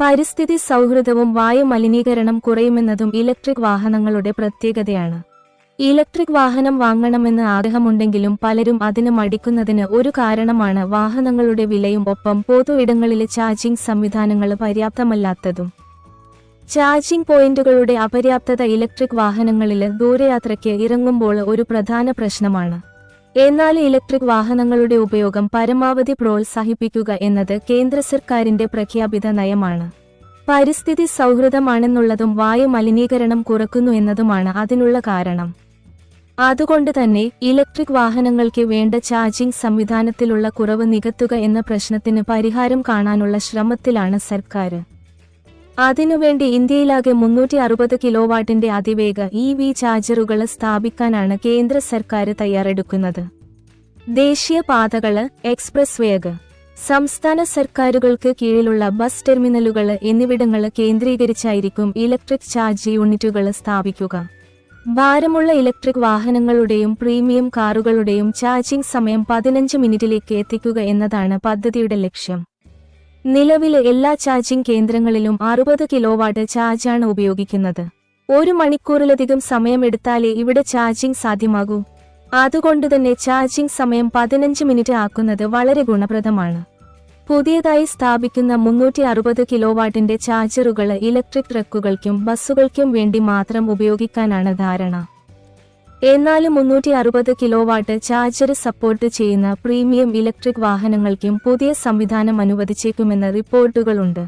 പരിസ്ഥിതി സൗഹൃദവും വായു മലിനീകരണം കുറയുമെന്നതും ഇലക്ട്രിക് വാഹനങ്ങളുടെ പ്രത്യേകതയാണ്. ഇലക്ട്രിക് വാഹനം വാങ്ങണമെന്ന് ആഗ്രഹമുണ്ടെങ്കിലും പലരും അതിന് മടിക്കുന്നതിന് ഒരു കാരണമാണ് വാഹനങ്ങളുടെ വിലയും ഒപ്പം പൊതു ഇടങ്ങളിലെ ചാർജിംഗ് സംവിധാനങ്ങൾ പര്യാപ്തമല്ലാത്തതും. ചാർജിംഗ് പോയിന്റുകളുടെ അപര്യാപ്തത ഇലക്ട്രിക് വാഹനങ്ങളിൽ ദൂരയാത്രയ്ക്ക് ഇറങ്ങുമ്പോൾ ഒരു പ്രധാന പ്രശ്നമാണ്. എന്നാൽ ഇലക്ട്രിക് വാഹനങ്ങളുടെ ഉപയോഗം പരമാവധി പ്രോത്സാഹിപ്പിക്കുക എന്നത് കേന്ദ്ര സർക്കാരിന്റെ പ്രഖ്യാപിത നയമാണ്. പരിസ്ഥിതി സൗഹൃദമാണെന്നുള്ളതും വായു മലിനീകരണം കുറക്കുന്നു എന്നതുമാണ് അതിനുള്ള കാരണം. അതുകൊണ്ട് തന്നെ ഇലക്ട്രിക് വാഹനങ്ങൾക്ക് വേണ്ട ചാർജിംഗ് സംവിധാനത്തിലുള്ള കുറവ് നികത്തുക എന്ന പ്രശ്നത്തിന് പരിഹാരം കാണാനുള്ള ശ്രമത്തിലാണ് സർക്കാർ. അതിനുവേണ്ടി ഇന്ത്യയിലാകെ മുന്നൂറ്റി അറുപത് കിലോവാട്ടിന്റെ അതിവേഗ ഇ വി ചാർജറുകൾ സ്ഥാപിക്കാനാണ് കേന്ദ്ര സർക്കാർ തയ്യാറെടുക്കുന്നത്. ദേശീയ പാതകൾ എക്സ്പ്രസ് വേഗ സംസ്ഥാന സർക്കാരുകൾക്ക് കീഴിലുള്ള ബസ് ടെർമിനലുകൾ എന്നിവിടങ്ങൾ കേന്ദ്രീകരിച്ചായിരിക്കും ഇലക്ട്രിക് ചാർജ് യൂണിറ്റുകൾ സ്ഥാപിക്കുക. ഭാരമുള്ള ഇലക്ട്രിക് വാഹനങ്ങളുടെയും പ്രീമിയം കാറുകളുടെയും ചാർജിംഗ് സമയം പതിനഞ്ച് മിനിറ്റിലേക്ക് എത്തിക്കുക എന്നതാണ് പദ്ധതിയുടെ ലക്ഷ്യം. നിലവിലെ എല്ലാ ചാർജിംഗ് കേന്ദ്രങ്ങളിലും അറുപത് കിലോവാട്ട് ചാർജാണ് ഉപയോഗിക്കുന്നത്. ഒരു മണിക്കൂറിലധികം സമയമെടുത്താലേ ഇവിടെ ചാർജിംഗ് സാധ്യമാകൂ. അതുകൊണ്ടുതന്നെ ചാർജിംഗ് സമയം പതിനഞ്ച് മിനിറ്റ് ആക്കുന്നത് വളരെ ഗുണപ്രദമാണ്. പുതിയതായി സ്ഥാപിക്കുന്ന മുന്നൂറ്റി അറുപത് കിലോവാട്ടിന്റെ ചാർജറുകൾ ഇലക്ട്രിക് ട്രക്കുകൾക്കും ബസ്സുകൾക്കും വേണ്ടി മാത്രം ഉപയോഗിക്കാനാണ് ധാരണ. എന്നാൽ മുന്നൂറ്റി അറുപത് കിലോവാട്ട് ചാർജർ സപ്പോർട്ട് ചെയ്യുന്ന പ്രീമിയം ഇലക്ട്രിക് വാഹനങ്ങൾക്കും പുതിയ സംവിധാനം അനുവദിച്ചേക്കുമെന്ന റിപ്പോർട്ടുകളുണ്ട്.